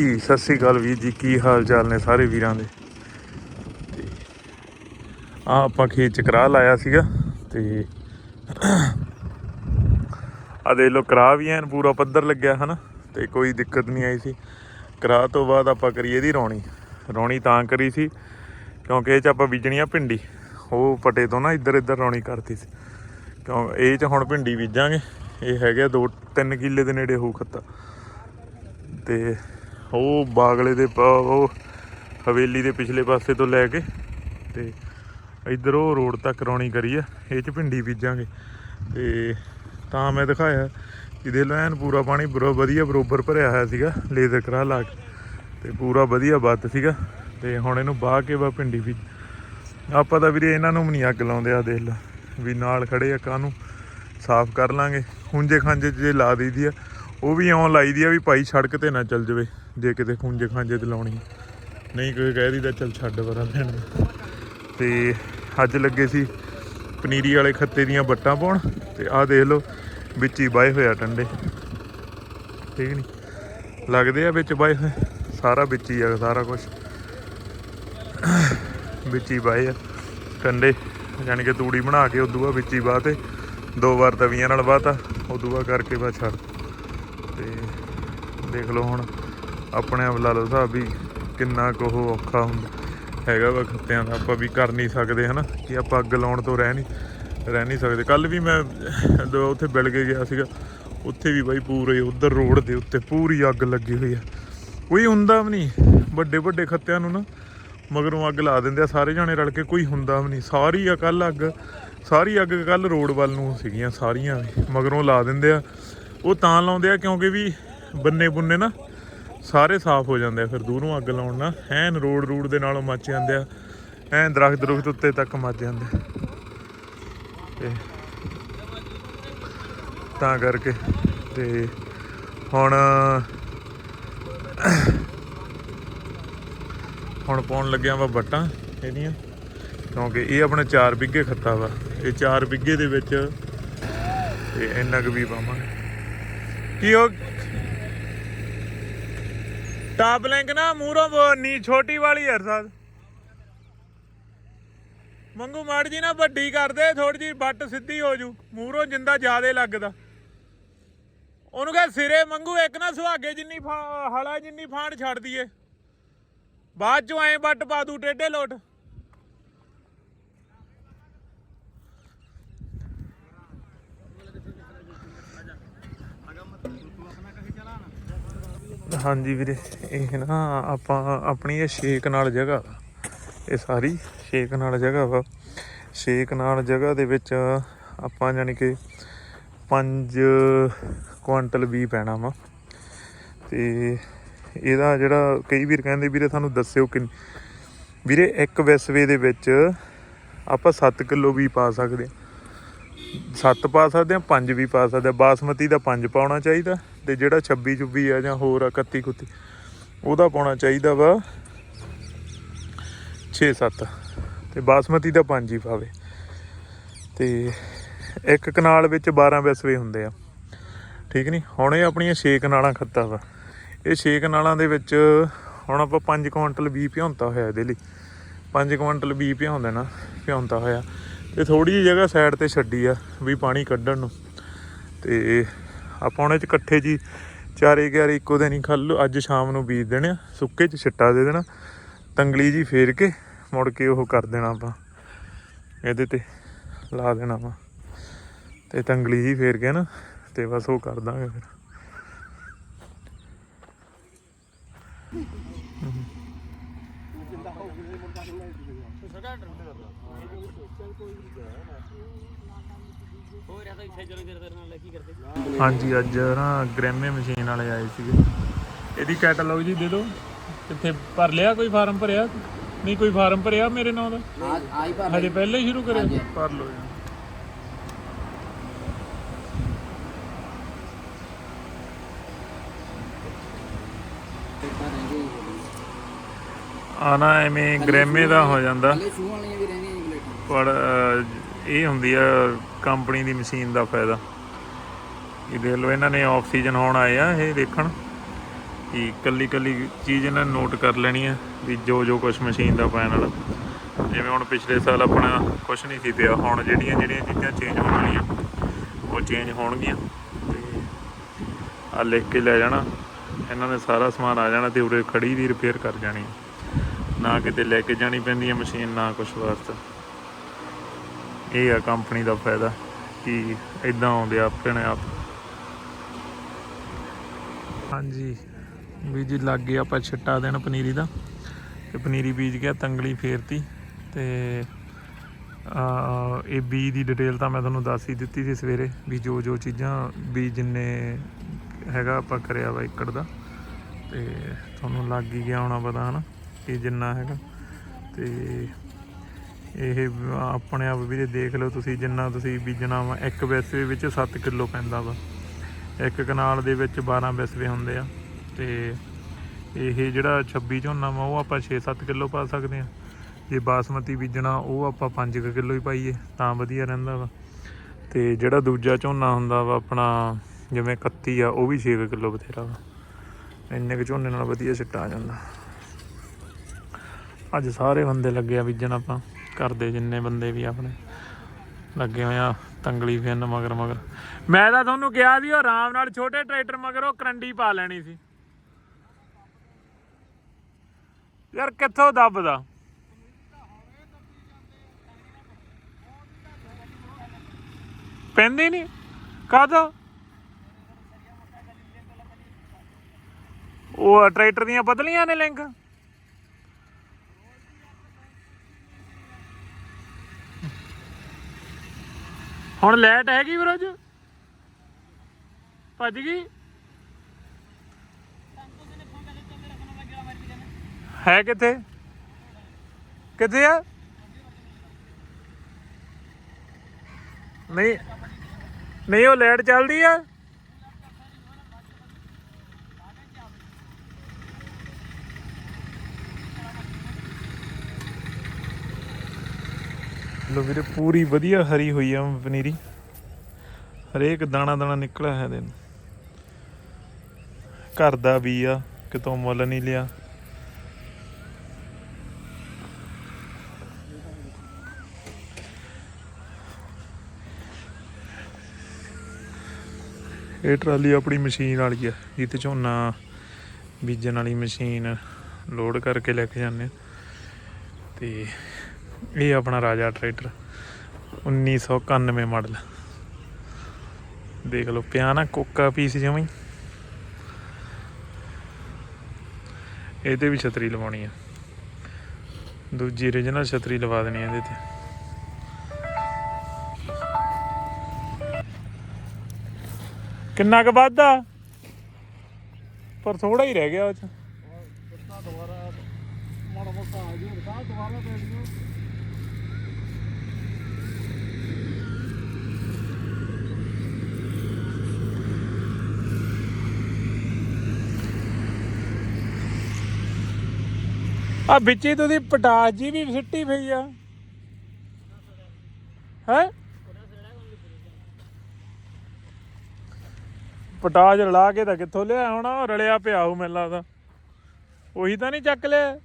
ਜੀ ਸਤਿ ਸ੍ਰੀ ਅਕਾਲ ਵੀਰ ਜੀ, ਕੀ ਹਾਲ ਚਾਲ ਨੇ ਸਾਰੇ ਵੀਰਾਂ ਦੇ? ਤੇ ਆ ਆਪਾਂ ਖੇਤ ਚ ਕਰਾ ਲਾਇਆ ਸੀਗਾ ਤੇ ਆ ਦੇਖ ਲੋ ਕਰਾ ਵੀ ਐਨ ਪੂਰਾ ਪੱਧਰ ਲੱਗਿਆ, ਹਨਾ? ਤੇ ਕੋਈ ਦਿੱਕਤ ਨਹੀਂ ਆਈ ਸੀ। ਕਰਾ ਤੋਂ ਬਾਅਦ ਆਪਾਂ ਕਰੀਏ ਦੀ ਰੌਣੀ। ਰੌਣੀ ਤਾਂ ਕਰੀ ਸੀ, ਕਿਉਂਕਿ ਇਹ ਚ ਆਪਾਂ ਬੀਜਣੀ ਆ ਭਿੰਡੀ। ਉਹ ਪਟੇ ਤੋਂ ਨਾ ਇੱਧਰ ਇੱਧਰ ਰੌਣੀ ਕਰਤੀ ਸੀ। ਕਿਉਂ, ਇਹ ਚ ਹੁਣ ਭਿੰਡੀ ਬੀਜਾਂਗੇ। ਇਹ ਹੈਗਾ 2 3 ਕਿੱਲੇ ਦੇ ਨੇੜੇ ਹੋ ਖੱਤਾ। ਤੇ ਉਹ ਬਾਗਲੇ ਦੇ ਪ- ਉਹ ਹਵੇਲੀ ਦੇ ਪਿਛਲੇ ਪਾਸੇ ਤੋਂ ਲੈ ਕੇ ਤੇ ਇੱਧਰ ਉਹ ਰੋਡ ਤੱਕ ਰੌਣੀ ਕਰੀ ਆ, ਇਹ ਚ ਭਿੰਡੀ ਬੀਜਾਂਗੇ। ਤੇ ਤਾਂ ਮੈਂ ਦਿਖਾਇਆ ਕਿ ਦੇ ਲੋ ਐਨ ਪੂਰਾ ਪਾਣੀ ਬਰੋ ਵਧੀਆ ਬਰੋਬਰ ਭਰਿਆ ਹੋਇਆ ਸੀਗਾ, ਲੇਜ਼ਰ ਕਰਾ ਲਾ ਕੇ। ਤੇ ਪੂਰਾ ਵਧੀਆ ਬੱਤ ਸੀਗਾ। ਤੇ ਹੁਣ ਇਹਨੂੰ ਬਾਹ ਕੇ ਵਾ ਭਿੰਡੀ ਵੀ ਆਪਾਂ ਤਾਂ ਵੀਰੇ ਇਹਨਾਂ ਨੂੰ ਵੀ ਨਹੀਂ ਅੱਗ ਲਾਉਂਦੇ ਆ, ਦੇਖ ਲੈ। ਵੀ ਨਾਲ ਖੜੇ ਆ, ਕਾਹਨੂੰ ਸਾਫ਼ ਕਰ ਲਾਂਗੇ। ਖੁੰਝੇ ਖਾਂਜੇ 'ਚ ਜੇ ਲਾ ਦਈਦੀ ਆ, ਉਹ ਵੀ ਇਉਂ ਲਾਈ ਦੀ ਆ ਵੀ ਭਾਈ ਸੜਕ ਤੇ ਨਾ ਚੱਲ ਜਵੇ। ਜੇ ਕਿਤੇ ਖੁੰਝੇ ਖਾਂਜੇ ਤੇ ਲਾਉਣੀ। ਨਹੀਂ ਕੋਈ ਕਹਿ ਦੀਦਾ ਚੱਲ ਛੱਡ ਵਰਾਂ ਲੈਣ ਤੇ ਅੱਜ ਲੱਗੇ ਸੀ ਪਨੀਰੀ ਵਾਲੇ ਖੱਤੇ ਦੀਆਂ ਬੱਟਾਂ ਪਾਉਣ, ਤੇ ਆਹ ਦੇਖ ਲਓ, ਵਿੱਚ ਹੀ ਬਾਏ ਹੋਇਆ ਟੰਡੇ। ਠੀਕ ਨਹੀਂ ਲੱਗਦੇ ਆ ਵਿੱਚ ਬਾਏ ਹੋਏ, ਸਾਰਾ ਵਿੱਚ ਹੀ ਆ, ਸਾਰਾ ਕੁਝ ਵਿੱਚ ਹੀ ਬਾਏ ਆ ਟੰਡੇ ਯਾਨੀ ਕਿ ਤੂੜੀ ਬਣਾ ਕੇ ਉਦੋਂ ਬਾਅਦ ਵਿੱਚ ਹੀ ਬਾਹ ਤੇ ਦੋ ਵਾਰ ਤਵੀਆਂ ਨਾਲ ਬਾਤਾ ਉਦੋਂ ਬਾਅਦ ਕਰਕੇ ਬਸ ਛੱਡ। ਤੇ ਦੇਖ ਲਓ ਹੁਣ ਆਪਣੇ ਆਪ ਲਾ ਲਓ ਹਿਸਾਬ ਵੀ ਕਿੰਨਾ ਕੁ ਉਹ ਔਖਾ ਹੁੰਦਾ। ਹੈਗਾ ਵਾ ਖੱਤਿਆਂ ਦਾ, ਆਪਾਂ ਵੀ ਕਰ ਨਹੀਂ ਸਕਦੇ ਹਨਾ, ਕਿ ਆਪਾਂ ਅੱਗ ਲਾਉਣ ਤੋਂ ਰਹਿ ਨਹੀਂ ਰਹਿ ਨਹੀਂ ਸਕਦੇ। ਕੱਲ ਵੀ ਮੈਂ ਜਦੋਂ ਉੱਥੇ ਬਿਲ ਕੇ ਗਿਆ ਸੀਗਾ, ਉੱਥੇ ਵੀ ਬਾਈ ਪੂਰੇ ਉਧਰ ਰੋਡ ਦੇ ਉੱਤੇ ਪੂਰੀ ਅੱਗ ਲੱਗੀ ਹੋਈ ਆ। ਕੋਈ ਹੁੰਦਾ ਵੀ ਨਹੀਂ, ਵੱਡੇ ਵੱਡੇ ਖੱਤਿਆਂ ਨੂੰ ਨਾ, ਮਗਰੋਂ ਅੱਗ ਲਾ ਦਿੰਦੇ ਆ, ਸਾਰੇ ਜਾਣੇ ਰਲ ਕੇ ਕੋਈ ਹੁੰਦਾ ਵੀ ਨਹੀਂ। ਸਾਰੀ ਆ ਕੱਲ ਅੱਗ, ਸਾਰੀ ਅੱਗ ਕੱਲ ਰੋਡ ਵੱਲ ਨੂੰ ਸੀਗੀਆਂ ਸਾਰੀਆਂ ਮਗਰੋਂ ਲਾ ਦਿੰਦੇ ਆ। ਉਹ ਤਾਂ ਲਾਉਂਦੇ ਆ ਕਿਉਂਕਿ ਵੀ ਬੰਨੇ ਬੁੰਨੇ ਨਾ ਸਾਰੇ ਸਾਫ਼ ਹੋ ਜਾਂਦੇ ਆ ਫਿਰ ਦੂਰੋਂ ਅੱਗ ਲਾਉਣ ਨਾਲ। ਐਨ ਰੋਡ ਰੂਡ ਦੇ ਨਾਲੋਂ ਮੱਚ ਜਾਂਦੇ ਆ। ਐਨ ਦਰਖਤ ਦਰਖਤ ਉੱਤੇ ਤੱਕ ਮੱਚ ਜਾਂਦੇ ਤੇ ਤਾਂ ਕਰਕੇ ਤੇ ਹੁਣ ਹੁਣ ਪਾਉਣ ਲੱਗਿਆ ਵਾ ਬੱਟਾਂ ਇਹਦੀਆਂ, ਕਿਉਂਕਿ ਇਹ ਆਪਣੇ 4 ਬਿੱਗੇ ਖੱਤਾ ਵਾ। ਇਹ 4 ਬਿੱਗੇ ਦੇ ਵਿੱਚ ਤੇ ਇੰਨਾ ਕੁ ਵੀ ਪਾਵਾਂਗੇ। ਕੀ ਉਹ ਟਾਪ ਲਿੰਕ ਨਾ ਮੂਰੋਂ ਨੀ, ਛੋਟੀ ਵਾਲੀ ਯਾਰ ਸਾਦ ਮੰਗੂ ਮਾੜ ਜੀ ਨਾ, ਵੱਡੀ ਕਰ ਦੇ ਥੋੜੀ ਜੀ ਬੱਟ ਸਿੱਧੀ ਹੋ ਜੂ। ਮੂਰੋਂ ਜਿੰਦਾ ਜ਼ਿਆਦੇ ਲੱਗਦਾ। ਉਹਨੂੰ ਕਹ, ਸਿਰੇ ਮੰਗੂ, ਇੱਕ ਨਾ ਸੁਹਾਗੇ ਜਿੰਨੀ ਫਾ- ਹਲਾ ਜਿੰਨੀ ਫਾਂਡ ਛੱਡ ਦਈਏ। ਬਾਅਦ ਚੋਂ ਐ ਬੱਟ ਪਾ ਦੂ ਟੇਡੇ ਲੋਟ। ਹਾਂਜੀ ਵੀਰੇ, ਇਹ ਨਾ ਆਪਾਂ ਆਪਣੀ ਇਹ ਛੇਕ ਨਾਲ ਜਗ੍ਹਾ ਇਹ ਸਾਰੀ ਛੇਕ ਨਾਲ ਜਗ੍ਹਾ ਵਾ। ਛੇਕ ਨਾਲ ਜਗ੍ਹਾ ਦੇ ਵਿੱਚ ਆਪਾਂ ਜਾਨੀ ਕਿ 5 ਕੁਆਂਟਲ ਵੀ ਪੈਣਾ ਵਾ। ਤੇ ਇਹਦਾ ਜਿਹੜਾ ਕਈ ਵੀਰ ਕਹਿੰਦੇ, ਵੀਰੇ ਸਾਨੂੰ ਦੱਸਿਓ ਕਿ ਵੀਰੇ ਇੱਕ ਵਿਸਵੇ ਦੇ ਵਿੱਚ ਆਪਾਂ 7 ਕਿਲੋ ਵੀ ਪਾ ਸਕਦੇ ਹਾਂ। 7 ਪਾ ਸਕਦੇ ਹਾਂ 5 ਵੀ ਪਾ ਸਕਦੇ ਹਾਂ। ਬਾਸਮਤੀ ਦਾ 5 ਪਾਉਣਾ ਚਾਹੀਦਾ। ਤੇ ਜਿਹੜਾ 26 ਚੁੱਬੀ ਆ ਜਾਂ ਹੋਰ ਆ 31 ਕੁੱਤੀ ਉਹਦਾ ਪਾਉਣਾ ਚਾਹੀਦਾ ਵਾ 6-7 ਤੇ ਬਾਸਮਤੀ ਦਾ 5 ਹੀ ਪਾਵੇ। ਤੇ ਇੱਕ ਕਨਾਲ ਵਿੱਚ 12 ਵਿਸਵੇ ਹੁੰਦੇ ਆ। ਠੀਕ ਨਹੀਂ ਹੁਣ ਇਹ ਆਪਣੀਆਂ 6 ਕਨਾਲਾਂ ਖੱਤਾ ਵਾ। ਇਹ 6 ਕਨਾਲਾਂ ਦੇ ਵਿੱਚ ਹੁਣ ਆਪਾਂ 5 ਕੁਇੰਟਲ ਬੀ ਭਿਉਂਤਾ ਹੋਇਆ ਇਹਦੇ ਲਈ। 5 ਕੁਇੰਟਲ ਬੀ ਭਿਉਂ ਦੇਣਾ ਭਿਉਂਤਾ ਹੋਇਆ। ਤੇ ਥੋੜੀ ਜਿਹੀ ਜਗ੍ਹਾ ਸਾਈਡ ਤੇ ਛੱਡੀ ਆ ਵੀ ਪਾਣੀ ਕੱਢਣ ਨੂੰ। ਤੇ ਆਪਾਂ ਉਹਨੇ ਚ ਇਕੱਠੇ ਜੀ ਚਾਰੇ ਗਿਆਰੇ ਇੱਕੋ ਦਿਨ ਹੀ ਖੱਲ ਅੱਜ ਸ਼ਾਮ ਨੂੰ ਬੀਜ ਦੇਣੇ ਆ, ਸੁੱਕੇ ਚ ਛਿੱਟਾ ਦੇ ਦੇਣਾ, ਤੰਗਲੀ ਜੀ ਫੇਰ ਕੇ ਮੁੜ ਕੇ ਉਹ ਕਰ ਦੇਣਾ ਆਪਾਂ। ਇਹਦੇ ਤੇ ਲਾ ਦੇਣਾ ਵਾ ਤੇ ਤੰਗਲੀ ਜੀ ਫੇਰ ਕੇ ਨਾ, ਤੇ ਬਸ ਉਹ ਕਰ ਦਾਂਗੇ ਫਿਰ। ਹਾਂਜੀ ਅੱਜ ਨਾ ਗ੍ਰੈਮੇ ਮਸ਼ੀਨ ਵਾਲੇ ਆਏ ਸੀਗੇ। ਇਹਦੀ ਕੈਟਲੌਗ ਜੀ ਦੇ ਦਿਓ। ਕਿੱਥੇ ਭਰ ਲਿਆ ਕੋਈ ਫਾਰਮ ਭਰਿਆ? ਨਹੀਂ ਕੋਈ ਫਾਰਮ ਭਰਿਆ ਮੇਰੇ ਨਾਮ ਦਾ? ਹਜੇ ਪਹਿਲਾਂ ਹੀ ਸ਼ੁਰੂ ਕਰਿਆ? ਭਰ ਲਓ ਜੀ। ਆਣਾ ਐਵੇਂ ਗ੍ਰੈਮੇ ਦਾ ਹੋ ਜਾਂਦਾ। ਪਰ ਇਹ ਹੁੰਦੀ ਆ ਕੰਪਨੀ ਦੀ ਮਸ਼ੀਨ ਦਾ ਫਾਇਦਾ। ਇਹ ਦੇਖ ਲਓ ਇਹਨਾਂ ਨੇ ਆਫ ਸੀਜ਼ਨ ਹੋਣ ਆਏ ਆ ਇਹ ਦੇਖਣ ਕਿ ਕੱਲੀ ਕੱਲੀ ਚੀਜ਼ ਇਹਨਾਂ ਨੇ ਨੋਟ ਕਰ ਲੈਣੀ ਆ ਵੀ ਜੋ ਜੋ ਕੁਝ ਮਸ਼ੀਨ ਦਾ ਪੈਣ ਵਾਲਾ। ਜਿਵੇਂ ਹੁਣ ਪਿਛਲੇ ਸਾਲ ਆਪਣਾ ਕੁਝ ਨਹੀਂ ਸੀ ਪਿਆ, ਹੁਣ ਜਿਹੜੀਆਂ ਜਿਹੜੀਆਂ ਚੀਜ਼ਾਂ ਚੇਂਜ ਹੋਣ ਵਾਲੀਆਂ, ਉਹ ਚੇਂਜ ਹੋਣਗੀਆਂ। ਤੇ ਆ ਲਿਖ ਕੇ ਲੈ ਜਾਣਾ, ਇਹਨਾਂ ਨੇ ਸਾਰਾ ਸਮਾਨ ਆ ਜਾਣਾ ਤੇ ਉਰੇ ਖੜੀ ਦੀ ਰਿਪੇਅਰ ਕਰ ਜਾਣੀ। ਨਾ ਕਿਤੇ ਲੈ ਕੇ ਜਾਣੀ ਪੈਂਦੀ ਹੈ ਮਸ਼ੀਨ, ਨਾ ਕੁਝ ਵਾਸਤੇ। ਇਹ ਆ ਕੰਪਨੀ ਦਾ ਫਾਇਦਾ ਕਿ ਇਦਾਂ ਆਉਂਦੇ ਆ ਆਪਣੇ ਆਪ। ਹਾਂਜੀ, ਵੀ ਜੀ ਲੱਗ ਗਿਆ ਆਪਾਂ ਛਿੱਟਾ ਦੇਣ ਪਨੀਰੀ ਦਾ ਤੇ ਪਨੀਰੀ ਬੀਜ ਗਿਆ ਤੰਗਲੀ ਫੇਰਤੀ ਤੇ, ਆ, ਇਹ ਬੀ ਦੀ ਡਿਟੇਲ ਤਾਂ ਮੈਂ ਤੁਹਾਨੂੰ ਦੱਸ ਹੀ ਦਿੱਤੀ ਸੀ ਸਵੇਰੇ ਵੀ ਜੋ ਜੋ ਚੀਜ਼ਾਂ ਵੀ ਜਿੰਨੇ ਹੈਗਾ ਆਪਾਂ ਕਰਿਆ ਵਾ ਏਕੜ ਦਾ ਤੇ ਤੁਹਾਨੂੰ ਲੱਗ ਹੀ ਗਿਆ ਹੋਣਾ ਪਤਾ ਹਨਾ ਕਿ ਜਿੰਨਾ ਹੈਗਾ ਤੇ ਇਹ ਆਪਣੇ ਆਪ ਵੀਰੇ ਦੇਖ ਲਓ ਤੁਸੀਂ ਜਿੰਨਾ ਤੁਸੀਂ ਬੀਜਣਾ ਵਾ, ਇੱਕ ਵੈਸਵੇ ਵਿੱਚ 7 ਕਿਲੋ ਪੈਂਦਾ ਵਾ। ਇੱਕ ਕਨਾਲ ਦੇ ਵਿੱਚ 12 ਵੈਸਵੇ ਹੁੰਦੇ ਆ। ਤੇ ਇਹ ਜਿਹੜਾ 26 ਝੋਨਾ ਵਾ, ਉਹ ਆਪਾਂ 6-7 ਕਿਲੋ ਪਾ ਸਕਦੇ ਆ। ਜੇ ਬਾਸਮਤੀ ਬੀਜਣਾ, ਉਹ ਆਪਾਂ 5 ਕਿਲੋ ਹੀ ਪਾਈਏ, ਤਾਂ ਵਧੀਆ ਰਹਿੰਦਾ ਵਾ। ਤੇ ਜਿਹੜਾ ਦੂਜਾ ਝੋਨਾ ਹੁੰਦਾ ਵਾ, ਆਪਣਾ ਜਿਵੇਂ 31 ਆ, ਉਹ ਵੀ 6 ਕਿਲੋ ਬਥੇਰਾ ਵਾ। ਇੰਨੇ ਕੁ ਝੋਨੇ ਨਾਲ ਵਧੀਆ ਸਿੱਟਾ ਆ ਜਾਂਦਾ। ਅੱਜ ਸਾਰੇ ਬੰਦੇ ਲੱਗੇ ਆ ਬੀਜਣ ਆਪਾਂ। ਘਰ ਦੇ ਜਿੰਨੇ ਬੰਦੇ ਵੀ ਆਪਣੇ। ਲੱਗੇ ਹੋਏ ਆ ਤੰਗਲੀ ਫਿਰਨ ਮਗਰ ਮਗਰ। ਮੈਂ ਤਾਂ ਤੁਹਾਨੂੰ ਕਿਹਾ ਸੀ, ਉਹ ਆਰਾਮ ਨਾਲ ਛੋਟੇ ਟਰੈਕਟਰ ਮਗਰ ਉਹ ਕਰੰਡੀ ਪਾ ਲੈਣੀ ਸੀ। ਯਾਰ ਕਿੱਥੋਂ ਦੱਬਦਾ? ਪੈਂਦੀ ਨਹੀਂ ਕਾਹਦਾ? ਉਹ ਟਰੈਕਟਰ ਦੀਆਂ ਬਦਲੀਆਂ ਨੇ ਲਿੰਕ। ਹੁਣ ਲਾਈਟ ਹੈਗੀ ਵਿਰੋਜ ਭੱਜ ਗਈ? ਹੈ ਕਿੱਥੇ? ਕਿੱਥੇ ਆ? ਨਹੀਂ ਨਹੀਂ ਉਹ ਲਾਈਟ ਚੱਲਦੀ ਆ? ਲੋ ਵੀਰੇ, ਪੂਰੀ ਵਧੀਆ ਹਰੀ ਹੋਈ ਆ ਪਨੀਰੀ। ਹਰੇਕ ਦਾਣਾ ਦਾਣਾ ਨਿਕਲਿਆ ਹੈ ਦੇ ਘਰ ਦਾ ਵੀ ਆ, ਕਿਤੋਂ ਮੁੱਲ ਨਹੀਂ ਲਿਆ। ਇਹ ਟਰਾਲੀ ਆਪਣੀ ਮਸ਼ੀਨ ਵਾਲੀ ਆ ਇਹ ਝੋਨਾ ਬੀਜਣ ਵਾਲੀ ਮਸ਼ੀਨ ਲੋਡ ਕਰਕੇ ਲੈ ਕੇ ਜਾਂਦੇ ਆ। ਤੇ ਇਹ ਆਪਣਾ ਰਾਜਾ ਟਰੈਕਟਰ 1991 ਮਾਡਲ। ਦੇਖ ਲਓ, ਪਿਆ ਨਾ ਕੋਕਾ ਪੀਸ ਜਮਾਂ ਇਹਦੇ ਵੀ ਛਤਰੀ ਲਵਾਉਣੀ ਆ। ਦੂਜੀ origignal ਛਤਰੀ ਲਵਾ ਦੇਣੀ ਇਹਦੇ ਤੇ। ਕਿੰਨਾ ਕੁ ਵੱਧਦਾ ਪਰ ਥੋੜਾ ਹੀ ਰਹਿ ਗਿਆ ਉਹ ਚ। ਦੁਬਾਰਾ, ਮਾੜਾ ਮੋਟਾ ਆ ਜੀ ਦੁਬਾਰਾ ਦੇ ਆ ਵਿੱਚੇ ਤੋਂ ਦੀ ਪਟਾਸ ਜੀ ਵੀ ਸਿੱਟੀ ਪਈ ਆ। ਹੈ? ਪਟਾਸ ਰਲਾ ਕੇ ਤਾਂ ਕਿੱਥੋਂ ਲਿਆ ਹੋਣਾ? ਰਲਿਆ ਪਿਆ ਉਹ ਮੈਨੂੰ ਲੱਗਦਾ ਉਹੀ ਤਾਂ ਨਹੀਂ ਚੱਕ ਲਿਆ।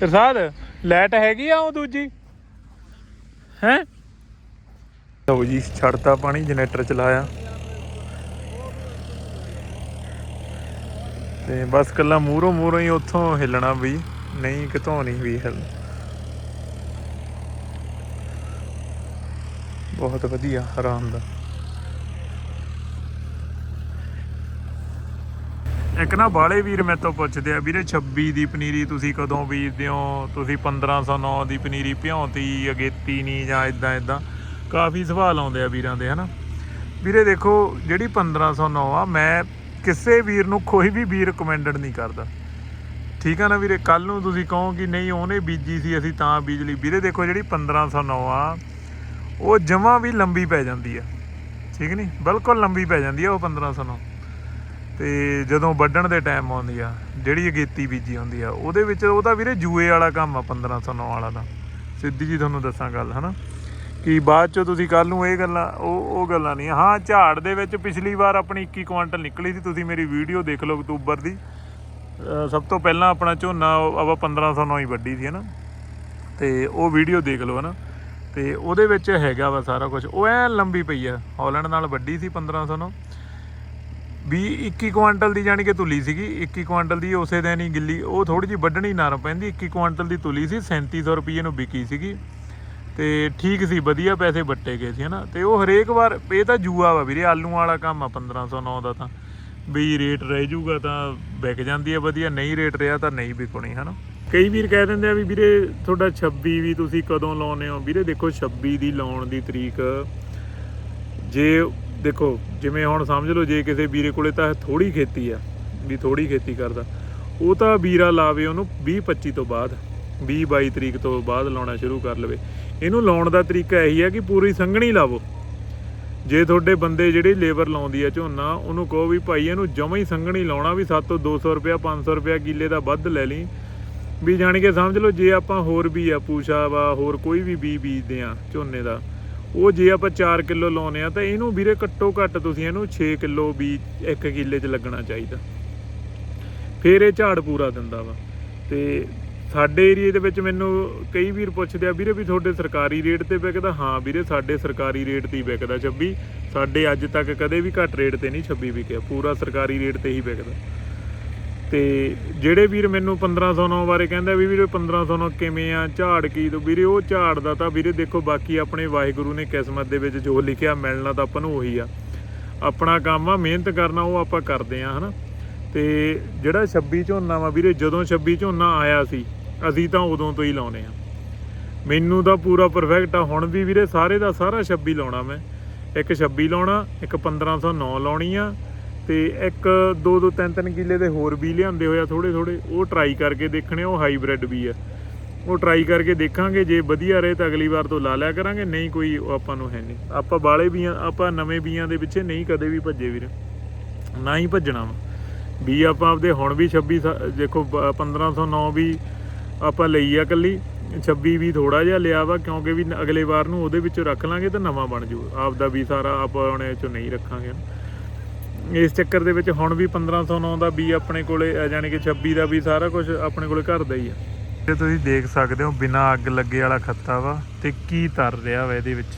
ਪ੍ਰਸਾਦ ਲਾਈਟ ਹੈਗੀ ਆ ਉਹ ਦੂਜੀ? ਹੈ? ਲਓ ਜੀ, ਛੱਡਤਾ ਪਾਣੀ, ਜਨਰੇਟਰ ਚਲਾਇਆ। ਤੇ ਬਸ ਕੱਲਾ ਮੂਹਰੋਂ ਮੂਹਰੋਂ ਹੀ ਉੱਥੋਂ ਹਿੱਲਣਾ ਵੀ, ਨਹੀਂ ਕਿਤੋਂ ਨਹੀਂ ਵੀ ਹਿੱਲ। ਬਹੁਤ ਵਧੀਆ ਆਰਾਮ ਦਾ ਇੱਕ ਨਾ ਬਾਲੇ ਵੀਰ ਮੇਰੇ ਤੋਂ ਪੁੱਛਦੇ ਆ, ਵੀਰੇ 26 ਦੀ ਪਨੀਰੀ ਤੁਸੀਂ ਕਦੋਂ ਬੀਜਦੇ ਹੋ? ਤੁਸੀਂ 1509 ਦੀ ਪਨੀਰੀ ਭਿਉਂਤੀ ਅਗੇਤੀ ਨਹੀਂ ਜਾਂ ਇਦਾਂ ਇਦਾਂ ਕਾਫੀ ਸਵਾਲ ਆਉਂਦੇ ਆ ਵੀਰਾਂ ਦੇ, ਹਨਾ? ਵੀਰੇ ਦੇਖੋ, ਜਿਹੜੀ 1509 ਆ, ਮੈਂ ਕਿਸੇ ਵੀਰ ਨੂੰ ਕੋਈ ਵੀ ਵੀਰ ਰეკਮੈਂਡਡ ਨਹੀਂ ਕਰਦਾ। ਠੀਕ ਆ ਨਾ ਵੀਰੇ? ਕੱਲ ਨੂੰ ਤੁਸੀਂ ਕਹੋ ਕਿ ਨਹੀਂ, ਉਹਨੇ ਬੀਜੀ ਸੀ, ਅਸੀਂ ਤਾਂ ਬੀਜ ਲਈ। ਵੀਰੇ ਦੇਖੋ, ਜਿਹੜੀ 1509 ਆ, ਉਹ ਜਮਾਂ ਵੀ ਲੰਬੀ ਪੈ ਜਾਂਦੀ ਆ। ਠੀਕ ਨਹੀਂ ਬਿਲਕੁਲ ਲੰਬੀ ਪੈ ਜਾਂਦੀ ਆ ਉਹ 1509 ਤੇ ਜਦੋਂ ਵੱਢਣ ਦੇ ਟਾਈਮ ਆਉਂਦੀ ਆ, ਜਿਹੜੀ ਅਗੇਤੀ ਬੀਜੀ ਹੁੰਦੀ ਆ, ਉਹਦੇ ਵਿੱਚ ਉਹਦਾ ਵੀਰੇ ਜੂਏ ਵਾਲਾ ਕੰਮ ਆ 1509 ਵਾਲਾ ਦਾ ਸਿੱਧੀ ਜੀ ਤੁਹਾਨੂੰ ਦੱਸਾਂ ਗੱਲ, ਹਨਾ? ਕਿ ਬਾਅਦ ਚ ਤੁਸੀਂ ਕੱਲ ਨੂੰ ਇਹ ਗੱਲਾਂ, ਉਹ ਉਹ ਗੱਲਾਂ ਨਹੀਂ। ਹਾਂ, ਝਾੜ ਦੇ ਵਿੱਚ ਪਿਛਲੀ ਵਾਰ ਆਪਣੀ 21 ਕੁਆਂਟਲ ਨਿਕਲੀ ਸੀ, ਤੁਸੀਂ ਮੇਰੀ ਵੀਡੀਓ ਦੇਖ ਲਓ ਅਕਤੂਬਰ ਦੀ। ਸਭ ਤੋਂ ਪਹਿਲਾਂ ਆਪਣਾ ਝੋਨਾ, ਉਹ ਆਪਾਂ 1509 ਹੀ ਵੱਢੀ ਸੀ, ਹਨਾ? ਤੇ ਉਹ ਵੀਡੀਓ ਦੇਖ ਲਓ, ਹਨਾ? ਤੇ ਉਹਦੇ ਵਿੱਚ ਹੈਗਾ ਵਾ ਸਾਰਾ ਕੁਝ ਉਹ ਐ ਲੰਬੀ ਪਈ ਆ, ਹਾਲੈਂਡ ਨਾਲ ਵੱਡੀ ਸੀ 1509 ਵੀ 21 ਕੁਆਂਟਲ ਦੀ ਜਾਨੀ ਕਿ ਤੁਲੀ ਸੀਗੀ 21 ਕੁਆਂਟਲ ਦੀ ਉਸੇ ਦਿਨ ਹੀ ਗਿੱਲੀ, ਉਹ ਥੋੜੀ ਜਿਹੀ ਵੱਢਣੀ ਨਰਮ ਪੈਂਦੀ 21 ਕੁਆਂਟਲ ਦੀ ਤੁਲੀ ਸੀ 3700 ਰੁਪਏ ਨੂੰ ਵਿਕੀ ਸੀਗੀ। ਤੇ ਠੀਕ ਸੀ, ਵਧੀਆ ਪੈਸੇ ਵੱਟੇ ਗਏ ਸੀ, ਹਨਾ। ਤੇ ਉਹ ਹਰੇਕ ਵਾਰ, ਇਹ ਤਾਂ ਜੂਆ ਵਾ ਵੀਰੇ ਆਲੂਆਂ ਵਾਲਾ ਕੰਮ ਆ 1509 ਦਾ ਤਾਂ। ਵੀ ਰੇਟ ਰਹਿ ਜੂਗਾ ਤਾਂ ਵਿਕ ਜਾਂਦੀ ਹੈ ਵਧੀਆ। ਨਹੀਂ ਰੇਟ ਰਿਹਾ ਤਾਂ ਨਹੀਂ ਵਿਕਣੀ, ਹਨਾ। ਕਈ ਵੀਰ ਕਹਿ ਦਿੰਦੇ ਆ ਵੀ ਵੀਰੇ, ਤੁਹਾਡਾ 26 ਵੀ ਤੁਸੀਂ ਕਦੋਂ ਲਾਉਨੇ ਹੋ? ਵੀਰੇ ਦੇਖੋ 26 ਦੀ ਲਾਉਣ ਦੀ ਤਰੀਕ, ਜੇ ਦੇਖੋ, ਜਿਵੇਂ ਹੁਣ ਸਮਝ ਲਓ ਜੇ ਕਿਸੇ ਵੀਰੇ ਕੋਲੇ ਤਾਂ ਥੋੜੀ ਖੇਤੀ ਆ, ਵੀ ਥੋੜੀ ਖੇਤੀ ਕਰਦਾ, ਉਹ ਤਾਂ ਵੀਰਾ ਲਾਵੇ ਉਹਨੂੰ 20 25 ਤੋਂ ਬਾਅਦ 20 22 ਤਰੀਕ ਤੋਂ ਬਾਅਦ ਲਾਉਣਾ ਸ਼ੁਰੂ ਕਰ ਲਵੇ। ਇਹਨੂੰ ਲਾਉਣ ਦਾ ਤਰੀਕਾ ਇਹੀ ਆ ਕਿ ਪੂਰੀ ਸੰਘਣੀ ਲਾਵੋ। ਜੇ ਤੁਹਾਡੇ ਬੰਦੇ ਜਿਹੜੇ ਲੇਬਰ ਲਾਉਂਦੀ ਆ ਝੋਨਾ, ਉਹਨੂੰ ਕਹੋ ਵੀ ਭਾਈ ਇਹਨੂੰ ਜਮਾਂ ਹੀ ਸੰਘਣੀ ਲਾਉਣਾ ਵੀ 7 ਤੋਂ 200 ਰੁਪਿਆ 500 ਰੁਪਿਆ ਕਿੱਲੇ ਦਾ ਵੱਧ ਲੈ ਲਈ। ਵੀ ਜਾਣ ਕੇ ਸਮਝ ਲਓ ਜੇ ਆਪਾਂ ਹੋਰ ਵੀ ਆ, ਪੂਸ਼ਾ ਵਾ, ਹੋਰ ਕੋਈ ਵੀ ਬੀ ਬੀਜਦੇ ਆ ਝੋਨੇ ਦਾ ਉਹ ਜੇ ਆਪਾਂ 4 ਕਿਲੋ ਲਾਉਨੇ ਆ ਤਾਂ ਇਹਨੂੰ ਵੀਰੇ ਘੱਟੋ ਘੱਟ ਤੁਸੀਂ ਇਹਨੂੰ 6 ਕਿਲੋ ਬੀਜ 1 ਕਿੱਲੇ 'ਚ ਲੱਗਣਾ ਚਾਹੀਦਾ। ਫਿਰ ਇਹ ਝਾੜ ਪੂਰਾ ਦਿੰਦਾ ਵਾ। ਤੇ ਸਾਡੇ ਏਰੀਏ ਦੇ ਵਿੱਚ ਮੈਨੂੰ ਕਈ ਵੀਰ ਪੁੱਛਦੇ ਆ, ਵੀਰੇ ਵੀ ਤੁਹਾਡੇ ਸਰਕਾਰੀ ਰੇਟ ਤੇ ਵਿਕਦਾ? ਹਾਂ ਵੀਰੇ, ਸਾਡੇ ਸਰਕਾਰੀ ਰੇਟ ਤੇ ਹੀ ਵਿਕਦਾ। 26 ਸਾਡੇ ਅੱਜ ਤੱਕ ਕਦੇ ਵੀ ਘੱਟ ਰੇਟ ਤੇ ਨਹੀਂ 26 ਵਿਕਿਆ। ਪੂਰਾ ਸਰਕਾਰੀ ਰੇਟ ਤੇ ਹੀ ਵਿਕਦਾ। ਤੇ ਜਿਹੜੇ ਵੀਰ ਮੈਨੂੰ 1509 ਬਾਰੇ ਕਹਿੰਦਾ ਆ, ਵੀ ਵੀਰੇ 1509 ਕਿਵੇਂ ਆ, ਝਾੜ ਕੀ ਤੋਂ, ਵੀਰੇ ਉਹ ਝਾੜ ਦਾ ਤਾਂ ਵੀਰੇ ਦੇਖੋ ਬਾਕੀ ਆਪਣੇ ਵਾਹਿਗੁਰੂ ਨੇ ਕਿਸਮਤ ਦੇ ਵਿੱਚ ਜੋ ਲਿਖਿਆ, ਮਿਲਣਾ ਤਾਂ ਆਪਾਂ ਨੂੰ ਉਹੀ ਆ। ਆਪਣਾ ਕੰਮ ਆ, ਮਿਹਨਤ ਕਰਨਾ ਉਹ ਆਪਾਂ ਕਰਦੇ ਆ, ਹਨਾ। ਤੇ ਜਿਹੜਾ 26 ਝੋਨਾ ਵਾ ਵੀਰੇ, ਜਦੋਂ 26 ਝੋਨਾ ਆਇਆ ਸੀ, ਅਸੀਂ ਤਾਂ ਉਦੋਂ ਤੋਂ ਹੀ ਲਾਉਨੇ ਆ। ਮੈਨੂੰ ਤਾਂ ਪੂਰਾ ਪਰਫੈਕਟ ਆ, ਹੁਣ ਵੀ ਵੀਰੇ ਸਾਰੇ ਦਾ ਸਾਰਾ 26 ਲਾਉਣਾ ਮੈਂ। ਇੱਕ 26 ਲਾਉਣਾ, ਇੱਕ 1509 ਲਾਉਣੀ ਆ ਤੇ ਇੱਕ, ਦੋ ਦੋ, ਤਿੰਨ ਤਿੰਨ ਕਿੱਲੇ ਦੇ ਹੋਰ ਵੀ ਲਿਆਂਦੇ ਹੋਇਆ ਥੋੜੇ ਥੋੜੇ ਉਹ ਟਰਾਈ ਕਰਕੇ ਦੇਖਣੇ, ਉਹ ਹਾਈਬ੍ਰਿਡ ਵੀ ਆ। ਉਹ ਟਰਾਈ ਕਰਕੇ ਦੇਖਾਂਗੇ, ਜੇ ਵਧੀਆ ਰਹੇ ਤਾਂ ਅਗਲੀ ਵਾਰ ਤੋਂ ਲਾ ਲਿਆ ਕਰਾਂਗੇ, ਨਹੀਂ ਕੋਈ ਆਪਾਂ ਨੂੰ ਹੈ ਨਹੀਂ। ਆਪਾਂ ਬਾਲੇ ਬੀਆਂ, ਆਪਾਂ ਨਵੇਂ ਬੀਆਂ ਦੇ ਪਿੱਛੇ ਨਹੀਂ ਕਦੇ ਵੀ ਭੱਜੇ ਵੀਰੇ। ਨਾ ਹੀ ਭੱਜਣਾ ਵਾ। ਵੀ ਆਪਾਂ ਆਪਦੇ ਹੁਣ ਵੀ 26 ਸਾ- ਦੇਖੋ, ਬ- 1509 ਵੀ ਆਪਾਂ ਲਈ ਆ ਕੱਲੀ 26 ਵੀ ਥੋੜਾ ਜਿਹਾ ਲਿਆ ਵਾ, ਕਿਉਂਕਿ ਵੀ ਅਗਲੇ ਵਾਰ ਨੂੰ ਉਹਦੇ ਵਿੱਚੋਂ ਰੱਖ ਲਾਂਗੇ ਤਾਂ ਨਵਾਂ ਬਣ ਜੂ। ਆਪਦਾ ਵੀ ਸਾਰਾ ਆਪਾਂ ਉਹਨੇ ਚੋਂ ਨਹੀਂ ਰੱਖਾਂਗੇ। ਇਸ ਚੱਕਰ ਦੇ ਵਿੱਚ ਹੁਣ ਵੀ 1509 ਦਾ ਵੀ ਆਪਣੇ ਕੋਲੇ ਅ, ਜਾਣੀ ਕਿ 26 ਦਾ ਵੀ ਸਾਰਾ ਕੁਝ ਆਪਣੇ ਕੋਲੇ ਘਰ ਦਾ ਹੀ ਆ। ਜੇ ਤੁਸੀਂ ਦੇਖ ਸਕਦੇ ਹੋ ਬਿਨਾ ਅੱਗ ਲੱਗੇ ਵਾਲਾ ਖੱਤਾ ਵਾ ਤੇ ਕੀ ਤਰ ਰਿਹਾ ਵਾ ਇਹਦੇ ਵਿੱਚ।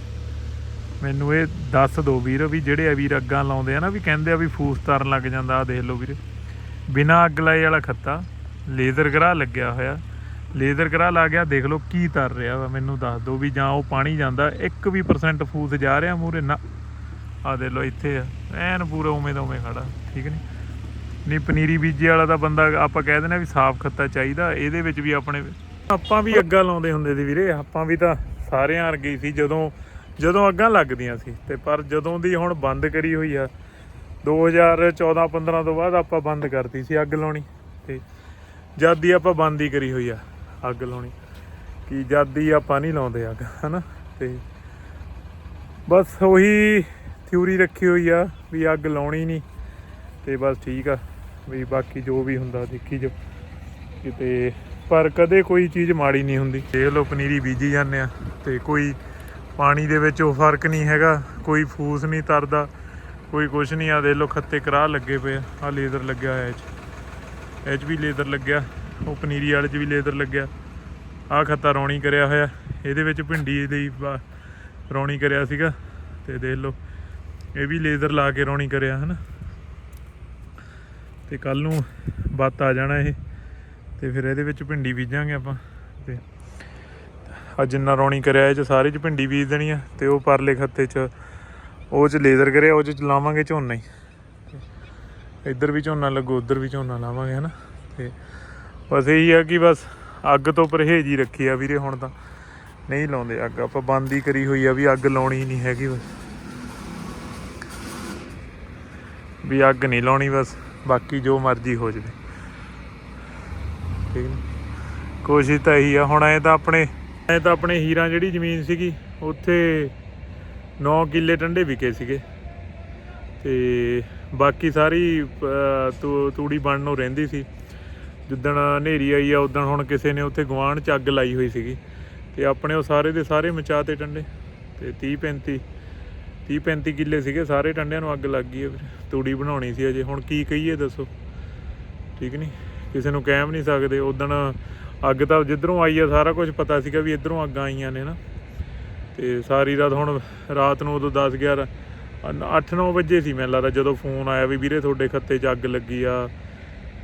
ਮੈਨੂੰ ਇਹ ਦੱਸ ਦਿਓ ਵੀਰ ਵੀ ਜਿਹੜੇ ਆ ਵੀਰ ਅੱਗਾਂ ਲਾਉਂਦੇ ਆ ਨਾ ਵੀ ਕਹਿੰਦੇ ਆ ਵੀ ਫੂਸ ਤਰਨ ਲੱਗ ਜਾਂਦਾ ਆ ਦੇਖ ਲਓ ਵੀਰ। ਬਿਨਾ ਅੱਗ ਲਾਏ ਵਾਲਾ ਖੱਤਾ ਲੇਜ਼ਰ ਗਰਾ ਲੱਗਿਆ ਹੋਇਆ। ਲੇਜ਼ਰ ਗਰਾ ਲਾ ਗਿਆ ਦੇਖ ਲਓ ਕੀ ਤਰ ਰਿਹਾ ਵਾ ਮੈਨੂੰ ਦੱਸ ਦਿਓ ਵੀ ਜਾਂ ਉਹ ਪਾਣੀ ਜਾਂਦਾ 1 ਵੀ percent ਫੂਸ ਜਾ ਰਿਹਾ ਮੂਰੇ ਨਾ। ਆ ਦੇਖ ਲਓ ਇੱਥੇ ਆ। ਐਨ ਪੂਰਾ ਉਵੇਂ ਦਾ ਉਵੇਂ ਖੜਾ, ਠੀਕ ਨਹੀਂ ਨਹੀਂ ਪਨੀਰੀ ਬੀਜੇ ਵਾਲਾ ਤਾਂ ਬੰਦਾ ਆਪਾਂ ਕਹਿ ਦਿੰਦੇ ਆ ਵੀ ਸਾਫ਼ ਖੱਤਾ ਚਾਹੀਦਾ, ਇਹਦੇ ਵਿੱਚ ਵੀ ਆਪਣੇ ਆਪਾਂ ਵੀ ਅੱਗਾ ਲਾਉਂਦੇ ਹੁੰਦੇ ਸੀ ਵੀਰੇ, ਆਪਾਂ ਵੀ ਤਾਂ ਸਾਰਿਆਂ ਵਰਗੇ ਸੀ, ਜਦੋਂ ਜਦੋਂ ਅੱਗਾਂ ਲੱਗਦੀਆਂ ਸੀ, ਤੇ ਪਰ ਜਦੋਂ ਦੀ ਹੁਣ ਬੰਦ ਕਰੀ ਹੋਈ ਆ 2014 15 ਤੋਂ ਬਾਅਦ ਆਪਾਂ ਬੰਦ ਕਰਤੀ ਸੀ ਅੱਗ ਲਾਉਣੀ, ਤੇ ਜਦ ਦੀ ਆਪਾਂ ਬੰਦ ਹੀ ਕਰੀ ਹੋਈ ਆ ਅੱਗ ਲਾਉਣੀ, ਕਿ ਜਦ ਦੀ ਆਪਾਂ ਨਹੀਂ ਲਾਉਂਦੇ ਅੱਗ, ਹਨਾ? ਤੇ ਬਸ ਉਹੀ ਥਿਊਰੀ ਰੱਖੀ ਹੋਈ ਆ ਵੀ ਅੱਗ ਲਾਉਣੀ ਨਹੀਂ ਤੇ ਬਸ ਠੀਕ ਆ ਵੀ ਬਾਕੀ ਜੋ ਵੀ ਹੁੰਦਾ ਦੇਖੀ ਜੋ ਕਿਤੇ ਪਰ ਕਦੇ ਕੋਈ ਚੀਜ਼ ਮਾੜੀ ਨਹੀਂ ਹੁੰਦੀ। ਦੇਖ ਲਓ ਪਨੀਰੀ ਬੀਜੀ ਜਾਂਦੇ ਆ ਤੇ ਕੋਈ ਪਾਣੀ ਦੇ ਵਿੱਚ ਉਹ ਫ਼ਰਕ ਨਹੀਂ ਹੈਗਾ, ਕੋਈ ਫੂਸ ਨਹੀਂ ਤਰਦਾ, ਕੋਈ ਕੁਛ ਨਹੀਂ ਆ। ਦੇਖ ਲਓ ਖੱਤੇ ਕਰਾਹ ਲੱਗੇ ਪਏ ਆ, ਆਹ ਲੇਜ਼ਰ ਲੱਗਿਆ ਹੋਇਆ ਇਹ 'ਚ। ਇਹ 'ਚ ਵੀ ਲੇਜ਼ਰ ਲੱਗਿਆ, ਉਹ ਪਨੀਰੀ ਵਾਲੇ 'ਚ ਵੀ ਲੇਜ਼ਰ ਲੱਗਿਆ। ਆਹ ਖੱਤਾ ਰੌਣੀ ਕਰਿਆ ਹੋਇਆ, ਇਹਦੇ ਵਿੱਚ ਭਿੰਡੀ ਲਈ ਬ- ਰੌਣੀ ਕਰਿਆ ਸੀਗਾ। ਤੇ ਦੇਖ ਲਓ ਇਹ ਵੀ ਲੇਜ਼ਰ ਲਾ ਕੇ ਰੌਣੀ ਕਰਿਆ, ਹਨਾ? ਤੇ ਕੱਲ ਨੂੰ ਬੱਤ ਆ ਜਾਣਾ ਇਹ, ਤੇ ਫਿਰ ਇਹਦੇ ਵਿੱਚ ਭਿੰਡੀ ਬੀਜਾਂਗੇ ਆਪਾਂ, ਤੇ ਅੱਜ ਜਿੰਨਾ ਰੌਣੀ ਕਰਿਆ, ਇਹ ਚ ਸਾਰੇ ਚ ਭਿੰਡੀ ਬੀਜ ਦੇਣੀ ਆ, ਤੇ ਉਹ ਪਰਲੇ ਖੱਤੇ ਚ, ਉਹ ਚ ਲੇਜ਼ਰ ਕਰਿਆ, ਉਹ ਚ ਲਾਵਾਂਗੇ ਝੋਨਾ ਹੀ। ਇੱਧਰ ਵੀ ਝੋਨਾ ਲੱਗੋ, ਉੱਧਰ ਵੀ ਝੋਨਾ ਲਾਵਾਂਗੇ, ਹਨਾ? ਤੇ ਬਸ ਇਹੀ ਆ ਕਿ ਬਸ ਅੱਗ ਤੋਂ ਪਰਹੇਜ਼ ਹੀ ਰੱਖੀ ਆ ਵੀਰੇ ਹੁਣ ਤਾਂ। ਨਹੀਂ ਲਾਉਂਦੇ ਅੱਗ, ਆਪਾਂ ਬੰਦ ਹੀ ਕਰੀ ਹੋਈ ਆ ਵੀ ਅੱਗ ਲਾਉਣੀ ਨਹੀਂ ਹੈਗੀ ਬਸ। ਵੀ ਅੱਗ ਨਹੀਂ ਲਾਉਣੀ ਬਸ, ਬਾਕੀ ਜੋ ਮਰਜ਼ੀ ਹੋ ਜਾਵੇ। ਠੀਕ ਨੇ? ਕੋਸ਼ਿਸ਼ ਤਾਂ ਇਹੀ ਆ, ਹੁਣ ਐ ਤਾਂ ਆਪਣੇ, ਐ ਤਾਂ ਆਪਣੇ ਹੀਰਾਂ ਜਿਹੜੀ ਜ਼ਮੀਨ ਸੀਗੀ, ਉੱਥੇ 9 ਕਿੱਲੇ ਟੰਡੇ ਵਿਕੇ ਸੀਗੇ। ਤੇ ਬਾਕੀ ਸਾਰੀ ਤੂ- ਤੂੜੀ ਬਣਨ ਨੂੰ ਰਹਿੰਦੀ ਸੀ। ਜਿੱਦਣ ਹਨੇਰੀ ਆਈ ਆ ਉਦੋਂ ਹੁਣ ਕਿਸੇ ਨੇ ਉੱਥੇ ਗਵਾਂਢ ਚ ਅੱਗ ਲਾਈ ਹੋਈ ਸੀਗੀ। ਤੇ ਆਪਣੇ ਉਹ ਸਾਰੇ ਦੇ ਸਾਰੇ ਮਚਾਤੇ ਟੰਡੇ, ਤੇ 30 35 30 35 ਕਿੱਲੇ ਸੀਗੇ, ਸਾਰੇ ਟੰਡਿਆਂ ਨੂੰ ਅੱਗ ਲੱਗ ਗਈ ਹੈ ਵੀਰੇ ਤੂੜੀ ਬਣਾਉਣੀ ਸੀ ਅਜੇ ਹੁਣ ਕੀ ਕਹੀਏ ਦੱਸੋ। ਠੀਕ ਨਹੀਂ ਕਿਸੇ ਨੂੰ ਕਹਿ ਵੀ ਨਹੀਂ ਸਕਦੇ। ਉਦੋਂ ਅੱਗ ਤਾਂ ਜਿੱਧਰੋਂ ਆਈ ਆ, ਸਾਰਾ ਕੁਝ ਪਤਾ ਸੀਗਾ ਵੀ ਇਧਰੋਂ ਅੱਗਾਂ ਆਈਆਂ ਨੇ ਨਾ। ਤੇ ਸਾਰੀ ਰਾਤ ਹੁਣ, ਰਾਤ ਨੂੰ ਉਦੋਂ 10 11 8-9 ਵਜੇ ਸੀ, ਮੈਨੂੰ ਲੱਗਦਾ, ਜਦੋਂ ਫੋਨ ਆਇਆ ਵੀ ਵੀਰੇ ਤੁਹਾਡੇ ਖੱਤੇ 'ਚ ਅੱਗ ਲੱਗੀ ਆ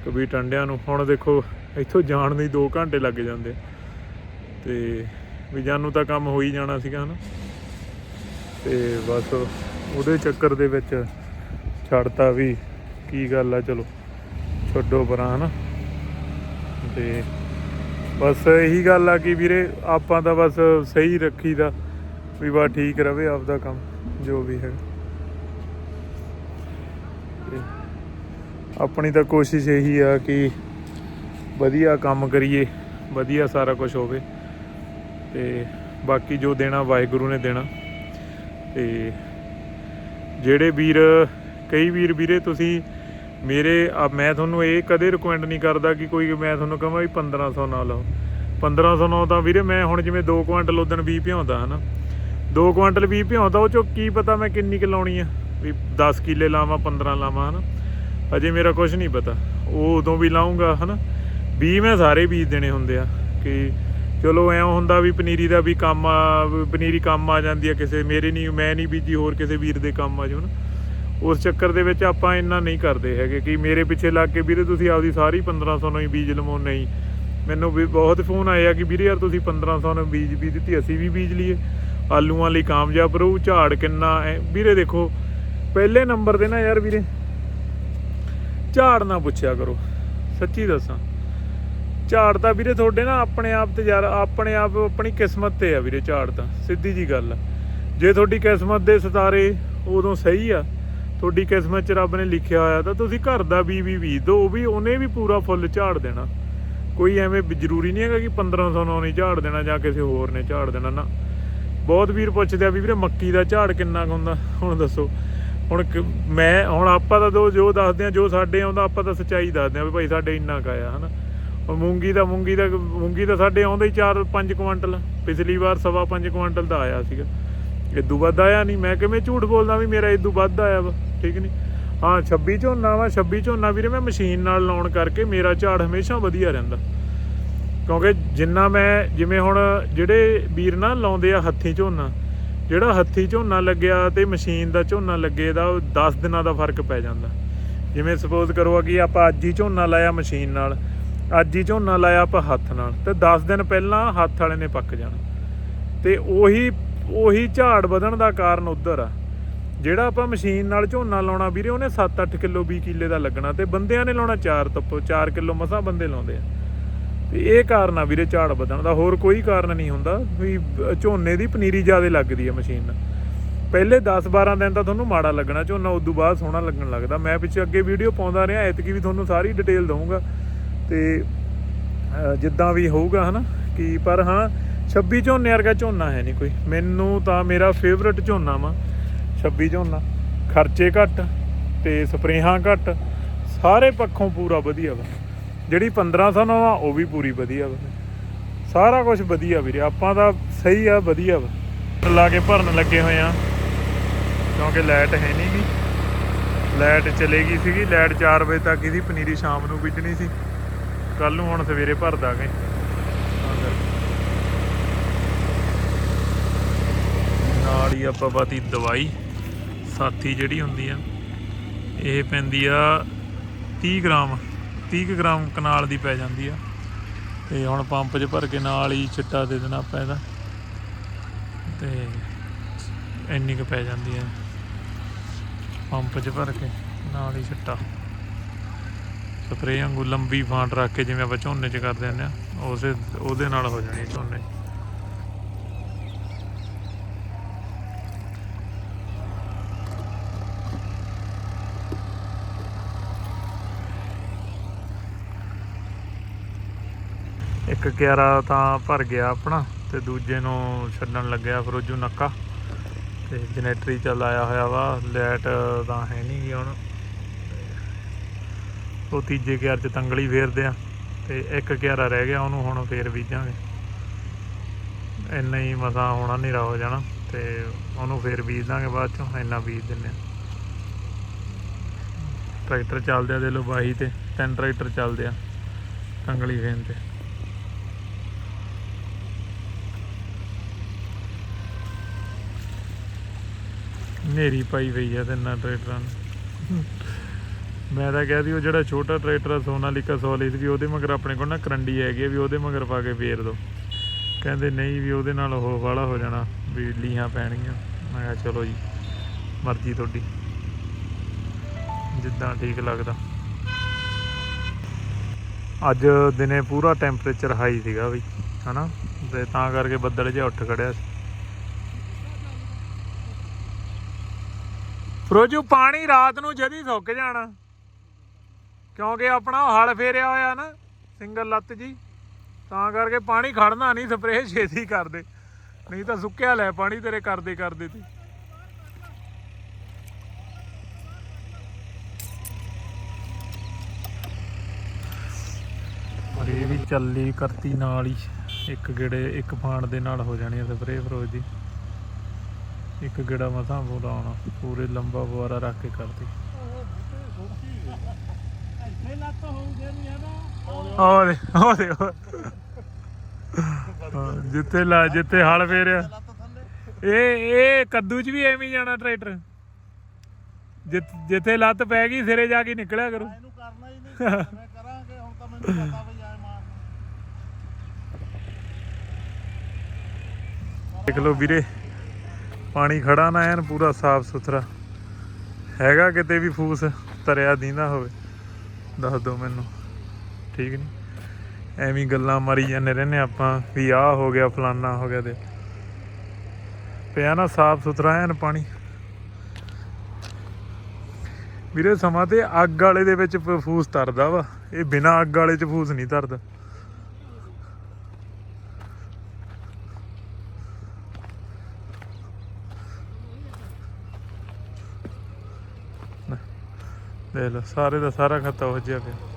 ਕਬੀ ਟੰਡਿਆਂ ਨੂੰ। ਹੁਣ ਦੇਖੋ, ਇੱਥੋਂ ਜਾਣ ਨੂੰ ਹੀ 2 ਘੰਟੇ ਲੱਗ ਜਾਂਦੇ। ਆ। ਤੇ ਵੀ ਜਾਨੂੰ ਤਾਂ ਕੰਮ ਹੋ ਹੀ ਜਾਣਾ ਸੀਗਾ, ਹਨਾ। ਤੇ ਬਸ ਉਹਦੇ ਚੱਕਰ ਦੇ ਵਿੱਚ ਛੱਡਤਾ ਵੀ। ਕੀ ਗੱਲ ਆ, ਚਲੋ। ਛੱਡੋ ਪਰਾਂ, ਹਨਾ। ਤੇ ਬਸ ਇਹੀ ਗੱਲ ਆ ਕਿ ਵੀਰੇ, ਆਪਾਂ ਤਾਂ ਬਸ ਸਹੀ ਰੱਖੀਦਾ ਵੀ ਬਾ ਠੀਕ ਰਵੇ ਆਪਦਾ ਕੰਮ, ਜੋ ਵੀ ਹੈ। ਤੇ ਆਪਣੀ ਤਾਂ ਕੋਸ਼ਿਸ਼ ਇਹੀ ਆ ਕਿ ਵਧੀਆ ਕੰਮ ਕਰੀਏ, ਵਧੀਆ ਸਾਰਾ ਕੁਝ ਹੋਵੇ। ਤੇ ਬਾਕੀ ਜੋ ਦੇਣਾ ਵਾਹਿਗੁਰੂ ਨੇ ਦੇਣਾ। ਤੇ ਜਿਹੜੇ ਵੀਰ, ਕਈ ਵੀਰ ਵੀਰੇ ਤੁਸੀਂ ਮੇਰੇ ਮੈਂ ਤੁਹਾਨੂੰ ਇਹ ਕਦੇ ਰਿਕਮੈਂਡ ਨਹੀਂ ਕਰਦਾ ਕਿ ਕੋਈ, ਮੈਂ ਤੁਹਾਨੂੰ ਕਹਾਂ ਵੀ 1500 ਨਾ ਲਾਓ। 1500 ਨਾਲ ਤਾਂ ਵੀਰੇ ਮੈਂ ਹੁਣ ਜਿਵੇਂ 2 ਕੁਇੰਟਲ ਉਦਣ 20 ਭਿਉਂਦਾ, ਹਨਾ। 2 ਕੁਇੰਟਲ 20 ਭਿਉਂਦਾ, ਉਹ ਚੋਂ ਕੀ ਪਤਾ ਮੈਂ ਕਿੰਨੀ ਕੁ ਲਾਉਣੀ ਆ। ਵੀ 10 ਕਿੱਲੇ ਲਾਵਾਂ 15 ਲਾਵਾਂ, ਹਨਾ। ਅਜੇ ਮੇਰਾ ਕੁਝ ਨਹੀਂ ਪਤਾ। ਉਹ ਉਦੋਂ ਵੀ ਲਾਉਂਗਾ ਹਨਾ। 20 ਮੈਂ ਸਾਰੇ ਬੀਜ ਦੇਣੇ ਹੁੰਦੇ ਆ ਕਿ ਚਲੋ ਐਂ ਹੁੰਦਾ ਵੀ ਪਨੀਰੀ ਦਾ ਵੀ ਕੰਮ ਆ ਪਨੀਰੀ ਕੰਮ ਆ ਜਾਂਦੀ ਆ ਕਿਸੇ, ਮੇਰੇ ਨਹੀਂ, ਮੈਂ ਨਹੀਂ ਬੀਜੀ ਹੋਰ ਕਿਸੇ ਵੀਰ ਦੇ ਕੰਮ ਆ ਜੂ ਨਾ ਉਸ ਚੱਕਰ ਦੇ ਵਿੱਚ ਆਪਾਂ ਇੰਨਾ ਨਹੀਂ ਕਰਦੇ ਹੈਗੇ ਕਿ ਮੇਰੇ ਪਿੱਛੇ ਲੱਗ ਕੇ, ਵੀਰੇ ਤੁਸੀਂ ਆਪਦੀ ਸਾਰੀ 1500 ਨੂੰ ਹੀ ਬੀਜ ਲਵੋ, ਨਹੀਂ। ਮੈਨੂੰ ਵੀ ਬਹੁਤ ਫੋਨ ਆਏ ਆ ਕਿ ਵੀਰੇ ਯਾਰ ਤੁਸੀਂ 1500 ਨੂੰ ਬੀਜ ਵੀ ਦਿੱਤੀ, ਅਸੀਂ ਵੀ ਬੀਜ ਲਈਏ। ਆਲੂਆਂ ਲਈ ਕਾਮਯਾਬ ਰਹੂ, ਝਾੜ ਕਿੰਨਾ ਐ, ਵੀਰੇ ਦੇਖੋ, ਪਹਿਲੇ ਨੰਬਰ ਤੇ ਨਾ ਯਾਰ ਵੀਰੇ, ਝਾੜ ਨਾ ਪੁੱਛਿਆ ਕਰੋ, ਸੱਚੀ ਦੱਸਾਂ। ਝਾੜ ਤਾਂ ਵੀਰੇ ਤੁਹਾਡੇ ਨਾ ਆਪਣੇ ਆਪ ਤੇ ਯਾਰ, ਆਪਣੇ ਆਪ ਆਪਣੀ ਕਿਸਮਤ ਤੇ ਆ ਵੀਰੇ ਝਾੜ ਤਾਂ ਸਿੱਧੀ ਜੀ ਗੱਲ ਆ। ਜੇ ਤੁਹਾਡੀ ਕਿਸਮਤ ਦੇ ਸਿਤਾਰੇ ਉਦੋਂ ਸਹੀ ਆ, ਤੁਹਾਡੀ ਕਿਸਮਤ 'ਚ ਰੱਬ ਨੇ ਲਿਖਿਆ ਹੋਇਆ, ਤਾਂ ਤੁਸੀਂ ਘਰ ਦਾ ਵੀ ਵੀ ਬੀਜ ਦਿਓ ਵੀ ਉਹਨੇ ਵੀ ਪੂਰਾ ਫੁੱਲ ਝਾੜ ਦੇਣਾ। ਕੋਈ ਐਵੇਂ ਜ਼ਰੂਰੀ ਨਹੀਂ ਹੈਗਾ ਕਿ 1500 ਨੂੰ ਨਹੀਂ ਝਾੜ ਦੇਣਾ ਜਾਂ ਕਿਸੇ ਹੋਰ ਨੇ ਝਾੜ ਦੇਣਾ ਨਾ। ਬਹੁਤ ਵੀਰ ਪੁੱਛਦੇ ਆ ਵੀ ਵੀਰੇ ਮੱਕੀ ਦਾ ਝਾੜ ਕਿੰਨਾ ਕੁ ਹੁੰਦਾ? ਹੁਣ ਦੱਸੋ। ਹੁਣ ਮੈਂ, ਹੁਣ ਆਪਾਂ ਤਾਂ ਦੋ ਜੋ ਦੱਸਦੇ ਆ, ਜੋ ਸਾਡੇ ਆਉਂਦਾ, ਆਪਾਂ ਤਾਂ ਸੱਚਾਈ ਦੱਸਦੇ ਆ ਵੀ ਭਾਈ ਸਾਡੇ ਇੰਨਾ ਕੁ ਆਇਆ, ਹਨਾ। ਹੁਣ ਮੂੰਗੀ ਦਾ ਮੂੰਗੀ ਦਾ ਮੂੰਗੀ ਦਾ ਸਾਡੇ ਆਉਂਦੇ ਹੀ 4-5 ਕੁਇੰਟਲ ਪਿਛਲੀ ਵਾਰ ਸਵਾ 5 ਕੁਇੰਟਲ ਦਾ ਆਇਆ ਸੀਗਾ। ਇਦੋਂ ਵੱਧ ਆਇਆ ਨਹੀਂ। ਮੈਂ ਕਿਵੇਂ ਝੂਠ ਬੋਲਦਾ ਵੀ ਮੇਰਾ ਇਦੋਂ ਵੱਧ ਆਇਆ ਵਾ। ਠੀਕ ਨਹੀਂ? ਹਾਂ 26 ਝੋਨਾ ਵਾ 26 ਝੋਨਾ ਵੀਰੇ ਮੈਂ ਮਸ਼ੀਨ ਨਾਲ ਲਾਉਣ ਕਰਕੇ ਮੇਰਾ ਝਾੜ ਹਮੇਸ਼ਾ ਵਧੀਆ ਰਹਿੰਦਾ। ਕਿਉਂਕਿ ਜਿੰਨਾ ਮੈਂ, ਜਿਵੇਂ ਹੁਣ ਜਿਹੜੇ ਵੀਰ ਨਾ ਲਾਉਂਦੇ ਆ ਹੱਥੀ ਝੋਨਾ, ਜਿਹੜਾ ਹੱਥੀ ਝੋਨਾ ਲੱਗਿਆ ਤੇ ਮਸ਼ੀਨ ਦਾ ਝੋਨਾ ਲੱਗੇ ਦਾ, ਉਹ 10 ਦਿਨਾਂ ਦਾ ਫ਼ਰਕ ਪੈ ਜਾਂਦਾ। ਜਿਵੇਂ ਸਪੋਜ਼ ਕਰੋ ਕਿ ਆਪਾਂ ਅੱਜ ਹੀ ਝੋਨਾ ਲਾਇਆ ਮਸ਼ੀਨ ਨਾਲ ਅੱਜ ਹੀ ਝੋਨਾ ਲਾਇਆ ਆਪਾਂ ਹੱਥ ਨਾਲ ਤੇ 10 ਦਿਨ ਪਹਿਲਾਂ ਹੱਥ ਵਾਲੇ ਨੇ ਪੱਕ ਜਾਣਾ। ਤੇ ਉਹੀ ਉਹੀ ਝਾੜ ਵਧਣ ਦਾ ਕਾਰਨ ਉਧਰ ਆ। ਜਿਹੜਾ ਆਪਾਂ ਮਸ਼ੀਨ ਨਾਲ ਝੋਨਾ ਲਾਉਣਾ ਵੀਰੇ, ਉਹਨੇ 7-8 ਕਿਲੋ 20 ਕਿੱਲੇ ਦਾ ਲੱਗਣਾ ਤੇ ਬੰਦਿਆਂ ਨੇ ਲਾਉਣਾ 4 ਤੱਪੋ 4 ਕਿਲੋ ਮਸਾਂ ਬੰਦੇ ਲਾਉਂਦੇ ਆ। ਤੇ ਇਹ ਕਾਰਨ ਆ ਵੀਰੇ ਝਾੜ ਵਧਣ ਦਾ, ਹੋਰ ਕੋਈ ਕਾਰਨ ਨਹੀਂ ਹੁੰਦਾ ਵੀ ਝੋਨੇ ਦੀ ਪਨੀਰੀ ਜ਼ਿਆਦਾ ਲੱਗਦੀ ਆ ਮਸ਼ੀਨ ਨਾਲ। ਪਹਿਲੇ 10-12 ਦਿਨ ਤਾਂ ਤੁਹਾਨੂੰ ਮਾੜਾ ਲੱਗਣਾ, ਝੋਨਾ ਉਦੋਂ ਬਾਅਦ ਸੋਹਣਾ ਲੱਗਣ ਲੱਗਦਾ। ਮੈਂ ਪਿੱਛੇ ਅੱਗੇ ਵੀਡੀਓ ਪਾਉਂਦਾ ਰਿਹਾ, ਐਤਕੀ ਵੀ ਤੁਹਾਨੂੰ ਸਾਰੀ ਡਿਟੇਲ ਦਊਂਗਾ। ਤੇ ਜਿੱਦਾਂ ਵੀ ਹੋਊਗਾ, ਹਨਾ? ਕਿ, ਪਰ ਹਾਂ 26 ਝੋਨੇ ਵਰਗਾ ਝੋਨਾ ਹੈ ਨਹੀਂ ਕੋਈ। ਮੈਨੂੰ ਤਾਂ ਮੇਰਾ ਫੇਵਰਟ ਝੋਨਾ ਵਾ 26 ਝੋਨਾ। ਖਰਚੇ ਘੱਟ ਤੇ ਸਪਰੇਹਾਂ ਘੱਟ, ਸਾਰੇ ਪੱਖੋਂ ਪੂਰਾ ਵਧੀਆ ਵਾ। ਜਿਹੜੀ 1500 ਨਾਲ ਆ ਉਹ ਵੀ ਪੂਰੀ ਵਧੀਆ ਵਾ। ਸਾਰਾ ਕੁਝ ਵਧੀਆ ਵੀਰੇ, ਆਪਾਂ ਤਾਂ ਸਹੀ ਆ, ਵਧੀਆ ਵਾ। ਲਾ ਕੇ ਭਰਨ ਲੱਗੇ ਹੋਏ ਆ, ਕਿਉਂਕਿ ਲਾਈਟ ਹੈ ਨਹੀਂ ਗੀ। ਲਾਈਟ ਚਲੇ ਗਈ ਸੀਗੀ, ਲਾਈਟ 4 ਵਜੇ ਤੱਕ ਇਹਦੀ ਪਨੀਰੀ ਸ਼ਾਮ ਨੂੰ ਬੀਜਣੀ ਸੀ। ਕੱਲ ਨੂੰ ਹੁਣ ਸਵੇਰੇ ਭਰ ਦਾਂਗੇ। ਨਾਲ ਹੀ ਆਪਾਂ ਬਾਤੀ ਦਵਾਈ, ਸਾਥੀ ਜਿਹੜੀ ਹੁੰਦੀ ਆ, ਇਹ ਪੈਂਦੀ ਆ 30 ਗ੍ਰਾਮ 30 ਕੁ ਗ੍ਰਾਮ ਕਨਾਲ ਦੀ ਪੈ ਜਾਂਦੀ ਆ। ਤੇ ਹੁਣ ਪੰਪ 'ਚ ਭਰ ਕੇ ਨਾਲ ਹੀ ਚਿੱਟਾ ਦੇ ਦੇਣਾ ਆਪਾਂ ਇਹਦਾ। ਤੇ ਇੰਨੀ ਕੁ ਪੈ ਜਾਂਦੀ ਆ। ਪੰਪ 'ਚ ਭਰ ਕੇ ਨਾਲ ਹੀ ਚਿੱਟਾ। ਸਪਰੇ ਵਾਂਗੂ ਲੰਬੀ ਫਾਂਟ ਰੱਖ ਕੇ ਜਿਵੇਂ ਆਪਾਂ ਝੋਨੇ 'ਚ ਕਰਦੇ ਹੁੰਦੇ ਆ, ਉਸੇ ਉਹਦੇ ਨਾਲ ਹੋ ਜਾਣੀ ਝੋਨੇ। ਇੱਕ ਕਿਆਰਾ ਤਾਂ ਭਰ ਗਿਆ ਆਪਣਾ ਤੇ ਦੂਜੇ ਨੂੰ ਛੱਡਣ ਲੱਗਿਆ ਫਰੋਜੂ ਨੱਕਾ। ਤੇ ਜਨਰੇਟਰ ਚੱਲ ਆਇਆ ਹੋਇਆ ਵਾ, ਲਾਈਟ ਤਾਂ ਹੈ ਨਹੀਂ ਹੁਣ। ਉਹ ਤੀਜੇ ਕਿਆਰ ਚ ਤੰਗਲੀ ਫੇਰਦੇ ਆ ਤੇ ਇੱਕ ਕਿਆਰਾ ਰਹਿ ਗਿਆ, ਉਹਨੂੰ ਹੁਣ ਫੇਰ ਬੀਜਾਂਗੇ। ਇੰਨਾ ਹੀ ਮਸਾ ਹੋਣਾ, ਹਨੇਰਾ ਹੋ ਜਾਣਾ ਤੇ ਉਹਨੂੰ ਫੇਰ ਬੀਜ ਦਾਂਗੇ ਬਾਅਦ ਚੋਂ, ਇੰਨਾ ਬੀਜ ਦਿੰਨੇ ਆ। ਟਰੈਕਟਰ ਚੱਲਦੇ ਆ ਦੇ ਲੋ ਬਾਹੀ ਤੇ, ਤਿੰਨ ਟਰੈਕਟਰ ਚੱਲਦੇ ਆ ਤੰਗਲੀ ਫੇਨ ਤੇ। ਨੇਰੀ ਪਾਈ ਪਈ ਆ ਤਿੰਨਾਂ ਟਰੈਕਟਰਾਂ ਨੂੰ। ਮੈਂ ਤਾਂ ਕਹਿ ਦੀ ਉਹ ਜਿਹੜਾ ਛੋਟਾ ਟਰੈਕਟਰ ਆ ਸੋਨਾਲੀਕਾ ਸੋਲਿਡ ਵੀ ਉਹਦੇ ਮਗਰ ਆਪਣੇ ਕੋਲ ਨਾ ਕਰੰਡੀ ਹੈਗੀ ਆ ਵੀ ਉਹਦੇ ਮਗਰ ਪਾ ਕੇ ਫੇਰ ਦੋ। ਕਹਿੰਦੇ ਨਹੀਂ ਵੀ ਉਹਦੇ ਨਾਲ ਉਹ ਵਾਲਾ ਹੋ ਜਾਣਾ ਵੀ ਲੀਹਾਂ ਪੈਣਗੀਆਂ। ਮੈਂ ਕਿਹਾ ਚਲੋ ਜੀ, ਮਰਜ਼ੀ ਤੁਹਾਡੀ। ਜਿੱਦਾਂ ਠੀਕ ਲੱਗਦਾ। ਅੱਜ ਦਿਨੇ ਪੂਰਾ ਟੈਂਪਰੇਚਰ ਹਾਈ ਸੀਗਾ ਵੀ ਹਨਾ? ਤੇ ਤਾਂ ਕਰਕੇ ਬੱਦਲ ਜਿਹਾ ਉੱਠ ਖੜਿਆ ਸੀ। ਫਰੋਜੂ, ਪਾਣੀ ਰਾਤ ਨੂੰ ਜਦੀ ਸੁੱਕ ਜਾਣਾ। ਕਿਉਂਕਿ ਆਪਣਾ ਹਲ ਫੇਰਿਆ ਹੋਇਆ ਨਾ, ਸਿੰਗਲ ਲੱਤ ਜੀ, ਤਾਂ ਕਰਕੇ ਪਾਣੀ ਖੜਨਾ ਨਹੀਂ, ਸਪਰੇਅ ਛੇਤੀ ਕਰਦੇ ਨਹੀਂ ਤਾਂ ਸੁੱਕਿਆ ਲੈ, ਪਾਣੀ ਤੇਰੇ ਕਰਦੇ ਕਰਦੇ ਤੀ ਪਰ ਇਹ ਵੀ ਚੱਲੀ ਕਰਤੀ ਨਾਲ ਹੀ, ਇੱਕ ਗੇੜੇ, ਇੱਕ ਫਾਣ ਦੇ ਨਾਲ ਹੋ ਜਾਣੀ ਸਪਰੇਅ ਫਰੋਜ ਦੀ। ਇੱਕ ਗੇੜਾ ਮਸਾਂ ਬੁਲਾਉਣਾ, ਪੂਰੇ ਲੰਬਾ ਬੁਆਰਾ ਰੱਖ ਕੇ ਕਰਤੀ। ਲੱਤ ਹੋਊਗੇ ਨਹੀਂ ਹੈ ਨਾ। ਉਹ ਦੇ ਉਹ ਦੇ ਉਹ। ਹਾਂ, ਜਿੱਥੇ ਲਾ ਜਿੱਥੇ ਹਲ ਫੇਰਿਆ। ਇਹ ਇਹ ਕੱਦੂ ਚ ਵੀ ਐਵੇਂ ਹੀ ਜਾਣਾ ਟਰੈਕਟਰ। ਜਿੱਥ- ਜਿੱਥੇ ਲੱਤ ਪੈ ਗਈ ਸਿਰੇ ਜਾ ਕੇ ਨਿਕਲਿਆ ਕਰੋ। ਇਹਨੂੰ ਕਰਨਾ ਹੀ ਨਹੀਂ ਮੈਂ ਕਰਾਂਗੇ ਹੁਣ ਤਾਂ ਮੈਨੂੰ ਪਤਾ ਵੀ ਆਏ ਮਾਰਨਾ ਦੇਖ ਲਓ ਵੀਰੇ ਪਾਣੀ ਖੜਾ ਨਾ ਐਨ ਪੂਰਾ ਸਾਫ਼ ਸੁਥਰਾ ਹੈਗਾ ਕਿਤੇ ਵੀ ਫੂਸ ਤਰਿਆ ਦੀਂਦਾ ਹੋਵੇ। ਦੱਸ ਦਿਓ ਮੈਨੂੰ। ਠੀਕ ਨਹੀਂ ਐਵੇਂ ਗੱਲਾਂ ਮਾਰੀ ਜਾਂਦੇ ਰਹਿੰਦੇ ਆਪਾਂ ਵੀ ਆਹ ਹੋ ਗਿਆ, ਫਲਾਨਾ ਹੋ ਗਿਆ ਤੇ। ਪਿਆ ਨਾ ਸਾਫ਼ ਸੁਥਰਾ ਐਨ ਪਾਣੀ। ਵੀਰੇ ਸਮਾਂ ਤੇ ਅੱਗ ਵਾਲੇ ਦੇ ਵਿੱਚ ਫੂਸ ਤਰਦਾ ਵਾ। ਇਹ ਬਿਨਾ ਅੱਗ ਵਾਲੇ ਚ ਫੂਸ ਨਹੀਂ ਤਰਦਾ। ਦੇਖ ਲਓ ਸਾਰੇ ਦਾ ਸਾਰਾ ਖਾਤਾ ਹੋ ਜਿਆ ਪਿਆ।